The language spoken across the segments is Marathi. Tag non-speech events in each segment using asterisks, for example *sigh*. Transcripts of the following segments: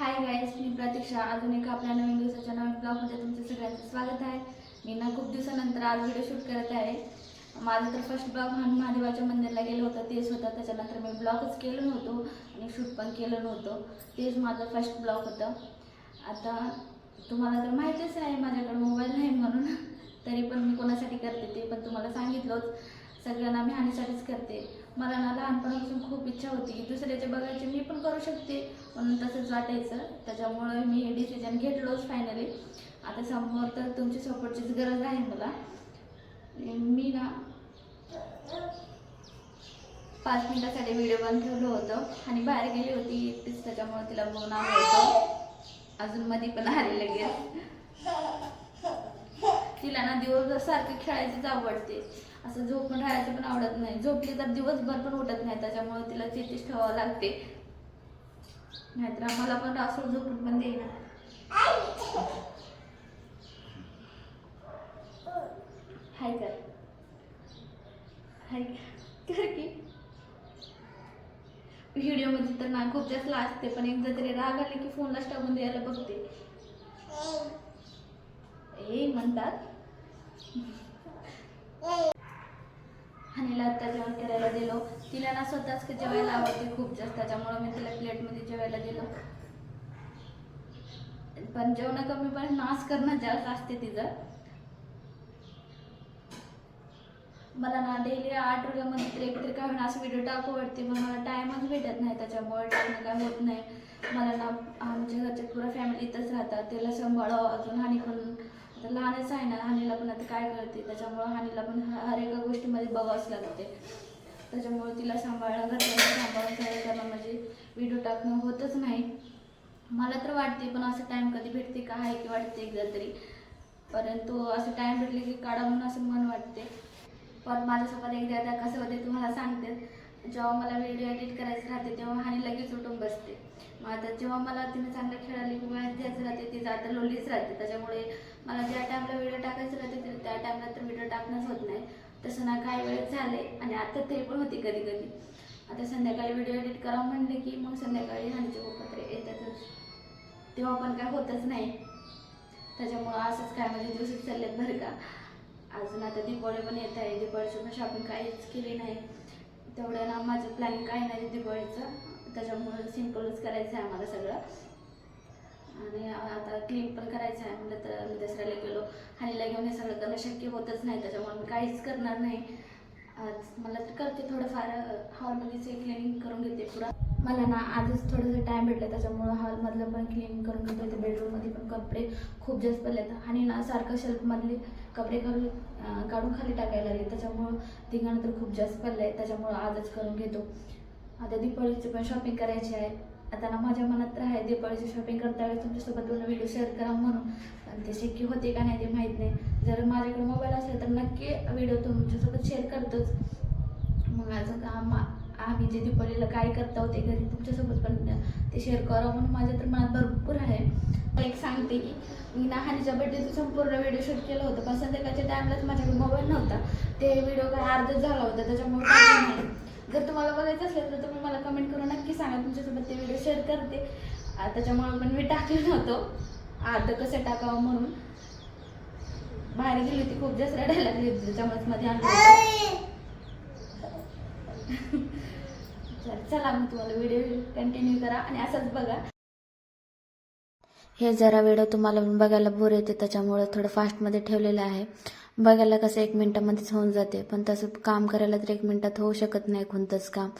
हाय गाईज मी प्रतीक्षा. अजून एका आपल्या नवीन दिवसाच्या नवीन ब्लॉगमध्ये तुमचं सगळ्यांचं स्वागत आहे. मी ना खूप दिवसानंतर आज व्हिडिओ शूट करत आहे. माझं तर फर्स्ट ब्लॉग म्हणून महादेवाच्या मंदिरला गेलं होतं तेच होतं. त्याच्यानंतर मी ब्लॉगच केलं नव्हतो आणि शूट पण केलं नव्हतं. तेच माझं फर्स्ट ब्लॉग होतं. आता तुम्हाला तर माहितीच आहे माझ्याकडे मोबाईल नाही म्हणून. तरी पण मी कोणासाठी करते ते पण तुम्हाला सांगितलंच. सगळ्यांना मी हानीसाठीच करते. मला ना लहानपणापासून खूप इच्छा होती की दुसऱ्याचे बघायचे मी पण करू शकते. म्हणून तसंच वाटायचं. त्याच्यामुळं मी हे डिसिजन घेतलोच फायनली आता समोर तर तुमची सपोर्टचीच गरज आहे मला. मी ना पाच मिनिटासाठी व्हिडिओ बंद ठेवलं होतं. आणि बाहेर गेली होती एकटीच त्याच्यामुळे तिला बघून आलं होतं अजून मध्ये पण आलेलं गेलं तिला ना दिवसभर सारखं खेळायचीच आवडते असं झोपून राहायचं पण आवडत नाही. झोपली तर दिवसभर पण उठत नाही. त्याच्यामुळे तिला तिथेच ठेवावं लागते. नाहीतर आम्हाला पण रासून झोपून पण देईना हाय कर. हाय कर की. व्हिडिओमध्ये तर ना खूप जास्त लाजते पण एकदा तरी राग आले की फोनलाच टाकून द्यायला बघते. ए म्हणतात हनीला आता जेवण करायला दिलो तिला ना स्वतःच जेवायला आवडते खूप जास्त त्याच्यामुळे मी तिला प्लेटमध्ये जेवायला दिलो पण जेवण कमी पण नाश करणं जास्त असते तिचं. मला ना डेली आठवड्यामध्ये तर एकतरी काय होणार असं व्हिडिओ टाकू वाटते. पण मला टाईमच भेटत नाही त्याच्यामुळे टाकणं काय होत नाही. मला ना आमच्या घरच्या पुरा फॅमिली इथंच राहतात. त्याला सांभाळावं अजून हानी पण तर लहानच आहे ना हानीला पण आता काय करते त्याच्यामुळं हानीला पण हर एका गोष्टीमध्ये बघावंच लागते. त्याच्यामुळे तिला सांभाळणं घरच्यांना सांभाळून सगळं करणं म्हणजे व्हिडिओ टाकणं होतच नाही. मला तर वाटते पण असं टाईम कधी भेटते का? आहे की वाटते एकदा तरी. परंतु असं टाईम भेटले की काढा म्हणून असं मन वाटते. पण माझ्यासोबत एकदा एकदा कसं होते तुम्हाला सांगते. जेव्हा मला व्हिडिओ एडिट करायचं राहते तेव्हा हानी लगेच उठून बसते. मग आता जेव्हा मला तिने चांगलं खेळाली किंवा द्यायचं राहते ती आता लोलीच राहते. त्याच्यामुळे मला ज्या टाईमला व्हिडिओ टाकायचं राहते त्या टाईमला तर व्हिडिओ टाकणंच होत नाही. तसं ना काही वेळेस झाले आणि आता तरी पण होती कधी कधी. आता संध्याकाळी व्हिडिओ एडिट करा म्हणले की मग संध्याकाळी हानीचे पप्पा येतातच. तेव्हा पण काय होतच नाही. त्याच्यामुळं असंच काय म्हणजे दिवसच चाललेत बरं का. अजून आता दिवाळी पण येत आहे. दिवाळीची पण शॉपिंग काहीच केली नाही. तेवढं ना माझं प्लॅनिंग काही नाही दिवाळीचं. त्याच्यामुळं सिम्पलच करायचं आहे आम्हाला सगळं. आणि आता क्लीन पण करायचं आहे म्हणलं तर मी दसऱ्याला गेलो. हानीला घेऊन हे सगळं करणं शक्य होतच नाही. त्याच्यामुळे मी काहीच करणार नाही. आज मला तर करते थोडंफार हॉलमध्येच क्लिनिंग करून घेते पुरा. मला ना आजच थोडंसं टाईम भेटला. त्याच्यामुळं हॉलमधलं पण क्लिनिंग करून घेतो. ते बेडरूममध्ये पण कपडे खूप जास्त पडले आणि ना सारखं शेल्फमधले कपडे घालून काढून खाली टाकायला लागले. त्याच्यामुळं धिंगाणं तर खूप जास्त पडलं आहे त्याच्यामुळं आजच करून घेतो. आता दिवाळीची पण शॉपिंग करायची आहे. आता ना माझ्या मनात तर आहे दिवाळीची शॉपिंग करता वेळेस तुमच्यासोबत दोन व्हिडिओ शेअर करा म्हणून. पण ते शक्य होते का नाही ते माहीत नाही. जर माझ्याकडे मोबाईल असेल तर नक्की व्हिडिओ तुमच्यासोबत शेअर करतोच. मग माझं काम आम्ही जे दिवाळीला काय करता होते घरी तुमच्यासोबत पण ते शेअर करा म्हणून माझ्या तर मनात भरपूर आहे. एक सांगते की मी नाहानीच्या बड्डेचं संपूर्ण व्हिडिओ शूट केलं होतं पण संध्याकाळच्या टाईमलाच माझ्याकडे मोबाईल नव्हता. ते व्हिडिओ काय अर्धच झाला होता त्याच्यामुळे नाही. जर तुम्हाला बघायचं असेल तर तुम्ही मला कमेंट करून नक्की सांगा तुमच्यासोबत ते व्हिडिओ शेअर करते. त्याच्यामुळे पण मी टाकलं नव्हतं. अर्ध कसं टाकावं म्हणून. बाहेर गेली होती खूप जास्त रडायला लागली होती त्याच्यामुळेच मध्ये आणलं *laughs* चला मी तुम्हाला व्हिडिओ कंटिन्यू करा आणि असंच बघा. हे जरा व्हिडिओ तुम्हाला बघायला बोर येते त्याच्यामुळे थोडं फास्टमध्ये ठेवलेलं आहे. बघायला कसं एक मिनटामध्येच होऊन जाते पण तसं काम करायला तर एक मिनटात होऊ शकत नाही कोणतंच काम.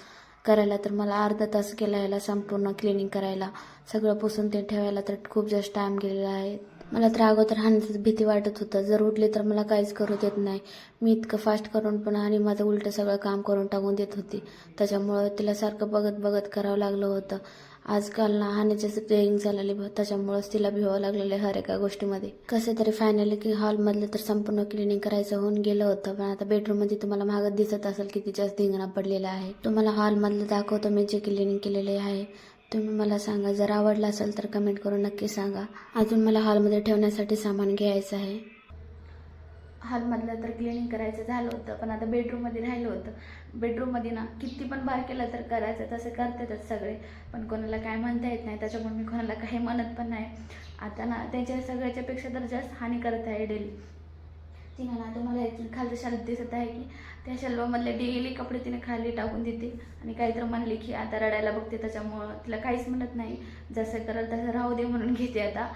करायला तर मला अर्धा तास केला याला संपूर्ण क्लिनिंग करायला. सगळं पुसून ते ठेवायला तर खूप जास्त टाईम गेलेला आहे. मला तर अगोदर हाण्याची भीती वाटत होतं. जर उठले तर मला काहीच करू देत नाही. मी इतकं फास्ट करून पण आणि माझं उलटं सगळं काम करून टाकून देत होती. त्याच्यामुळं तिला सारखं बघत बघत करावं लागलं होतं. आजकाल ना हानीचे ट्रेनिंग झालेली त्याच्यामुळंच तिला भिवावं लागलेलं आहे हर एका गोष्टीमध्ये. कसं तरी फायनली की हॉलमधलं तर संपूर्ण क्लिनिंग करायचं होऊन गेलं होतं. पण आता बेडरूममध्ये तुम्हाला मागत दिसत असेल की तिच्याच धिंगणा पडलेला आहे. तुम्हाला हॉलमधलं दाखवतो मी जे क्लिनिंग केलेले आहे. तुम्ही मला सांगा जर आवडला असेल तर कमेंट करून नक्की सांगा. अजून मला हॉलमध्ये ठेवण्यासाठी सामान घ्यायचं आहे. हॉलमधलं तर क्लिनिंग करायचं झालं होतं पण आता बेडरूममध्ये राहिलं होतं. बेडरूममध्ये ना किती पण बार केलं तर करायचं तसं करतातच सगळे. पण कोणाला काय म्हणता येत नाही त्याच्यामुळे मी कोणाला काही म्हणत पण नाही. आता ना त्याच्या सगळ्याच्यापेक्षा तर जास्त हानी करत आहे डेली. तिनं ना तुम्हाला याची खालचं शाळेत दिसत आहे की त्या शल्वामधले डेली कपडे तिने खाली टाकून देते. आणि काहीतरी म्हणले की आता रडायला बघते त्याच्यामुळं. तिला काहीच म्हणत नाही. जसं करल तसं राहू दे म्हणून घेते आता.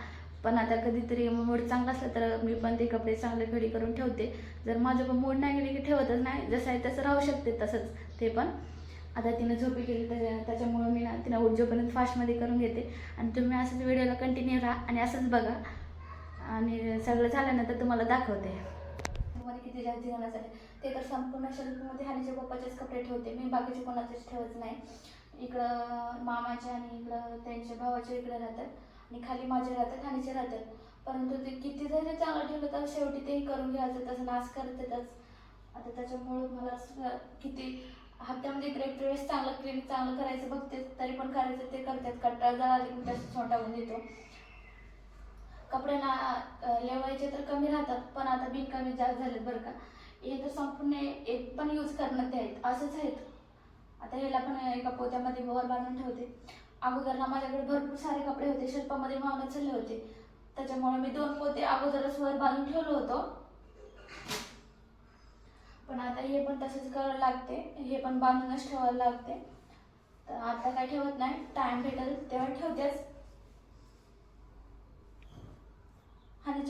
पण आता कधीतरी मूड चांगला असला तर मी पण ते कपडे चांगले घडी करून ठेवते. जर माझं पण मूड नाही गेले की ठेवतच नाही. जसं आहे तसं राहू शकते तसंच ते पण. आता तिनं झोपी केली त्याच्या त्याच्यामुळं मी ना तिनं उठजोपर्यंत फास्टमध्ये करून घेते. आणि तुम्ही असंच व्हिडिओला कंटिन्यू राहा आणि असंच बघा. आणि सगळं झाल्यानंतर तुम्हाला दाखवते. मध्ये किती जास्त दिवस झाले ते तर संपूर्ण शेल्फमध्ये हानीच्या पप्पाचेच कपडे ठेवते. मी बाकीचे कोणाचेच ठेवत नाही. इकडं मामाचे आणि इकडं त्यांच्या भावाचे इकडे राहतात. आणि खाली माझे राहतात हानीचे राहतात. परंतु ते किती जरी चांगलं ठेवलं तर शेवटी ते करून घ्यायचं. तसं नाश करतातच आता त्याच्यामुळं मला किती हप्त्यामध्ये एक एक वेळेस चांगलं क्लीन चांगलं करायचं बघते तरी पण करायचं ते करतात. कंटाळ जर आली मी तसं देतो. कपड्यांना ना लेवायचे तर कमी राहतात पण आता बिनकामी जास्त झालेत बरं का. हे तर संपूर्ण एक पण यूज करण्यात ते आहेत असंच आहेत. आता ह्याला पण एका पोत्यामध्ये वर बांधून ठेवते. अगोदर ना माझ्याकडे भरपूर सारे कपडे होते शिल्पामध्ये मावण्यात चालले होते. त्याच्यामुळे मी दोन पोते अगोदरच वर बांधून ठेवलो होतो. पण आता हे पण तसंच करावं लागते हे पण बांधूनच ठेवायला लागते. तर आता काय ठेवत नाही टाइम भेटेल तेव्हा ठेवतेच.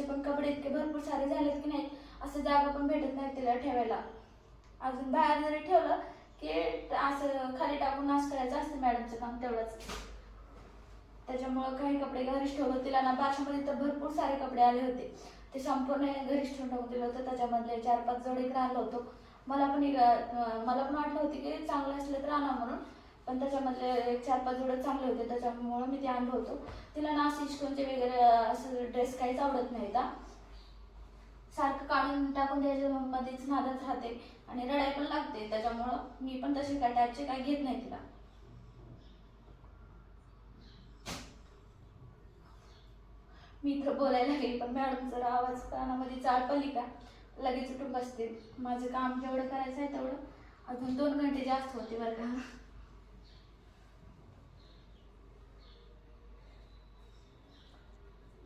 पण कपडे इतके भरपूर सारे झालेत की नाही असं जागा पण भेटत नाही तिला ठेवायला. अजून बाहेर जरी ठेवलं की असं खाली टाकून नाश करायचं असतं मॅडमचं काम तेवढंच. त्याच्यामुळं काही कपडे घरीच ठेवलं. तिला ना बाशामध्ये तर भरपूर सारे कपडे आले होते. ते संपूर्ण घरीच ठेवून टाकून दिलं होतं. त्याच्यामधले चार पाच जोडे एक आणलं होतो. मला पण एक, मला पण वाटलं होतं की चांगलं असलं तर आणा म्हणून. पण त्याच्यामधले एक चार पाच जोडे चांगले होते त्याच्यामुळं मी ते आणलं होतं. तिला ना असं वगैरे असं ड्रेस काहीच आवडत नाही का सारखं काढून टाकून त्याच्यामध्येच नादत राहते आणि रडाई पण लागते त्याच्यामुळं मी पण तसे काय टाईपचे काय घेत नाही तिला. मी इथं बोलायला गेली पण मॅडम जर आवाज कानामध्ये चाळ पडली का? लगेच उठून बसते. माझं काम जेवढं करायचं आहे तेवढं. अजून दोन घंटे जास्त होते बरं का.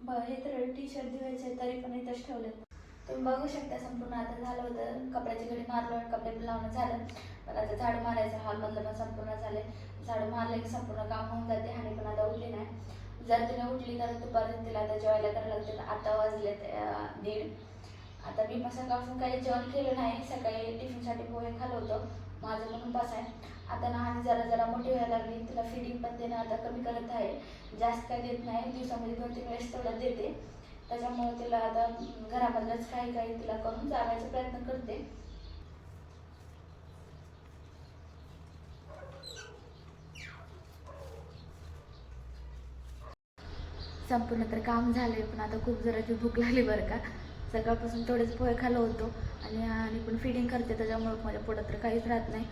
हे तर टी शर्ट धुवायचे तरी पण इथंच ठेवलेत. तुम्ही बघू शकता संपूर्ण आता झालं होतं. कपड्याची घडी मारलो कपडे पण लावणं झालं. पण आता झाडू मारायचं हॉलमधलं पण संपूर्ण झाले. झाडू मारलं की संपूर्ण काम होऊन जाते. आणि पण आता उठली नाही. जर तिने उठली तर दुपारी तिला आता जेवायला करायला लागते. आता वाजले दीड. आता मी पण सकाळपासून काही जेवण केलं नाही. सकाळी टिफिनसाठी पोहे खाल होतं. माझं पण पास आहे. आता ना आणि जरा जरा मोठी व्हायला लागली तिला फिडिंग पण देणं आता कमी करत आहे. जास्त काय देत नाही दिवसामध्ये दोन तीन वेळेस तेवढं देते. त्याच्यामुळे तिला आता घरामधलंच काही काही तिला करून जाण्याचा प्रयत्न करते. संपूर्ण तर काम झाले पण आता खूप जराची भूक लागली बरं का. सकाळपासून थोडेच पोहे खालो होतो. आणि आणि पण फिडिंग करते त्याच्यामुळं माझ्या पोटात तर काहीच राहत नाही.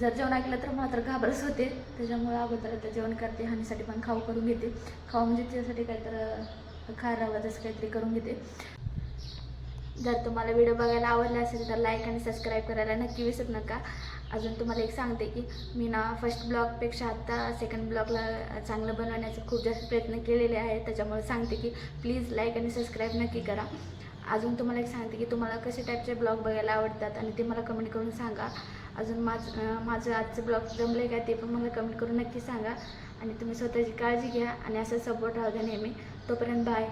जर जेवण ऐकलं तर मला तर घाबरच होते. त्याच्यामुळं अगोदर आता जेवण करते हानीसाठी पण खाऊ करून घेते. खाऊ म्हणजे त्यासाठी काहीतरी खार रवा जसं काहीतरी करून घेते. जर तुम्हाला व्हिडिओ बघायला आवडला असेल तर लाईक आणि सबस्क्राईब करायला नक्की विसरू नका. अजून तुम्हाला एक सांगते की मी ना फर्स्ट ब्लॉगपेक्षा आत्ता सेकंड ब्लॉगला चांगलं बनवण्याचा खूप जास्त प्रयत्न केलेले आहेत. त्याच्यामुळे सांगते की प्लीज लाईक आणि सबस्क्राईब नक्की करा. अजून तुम्हाला एक सांगते की तुम्हाला कसे टाईपचे ब्लॉग बघायला आवडतात आणि ते मला कमेंट करून सांगा. अजून माझं माझं आजचं ब्लॉग जमलं का ते पण मला कमेंट करून नक्की सांगा. आणि तुम्ही स्वतःची काळजी घ्या आणि असं सपोर्ट राहू द्या नेहमी. तोपर्यंत बाय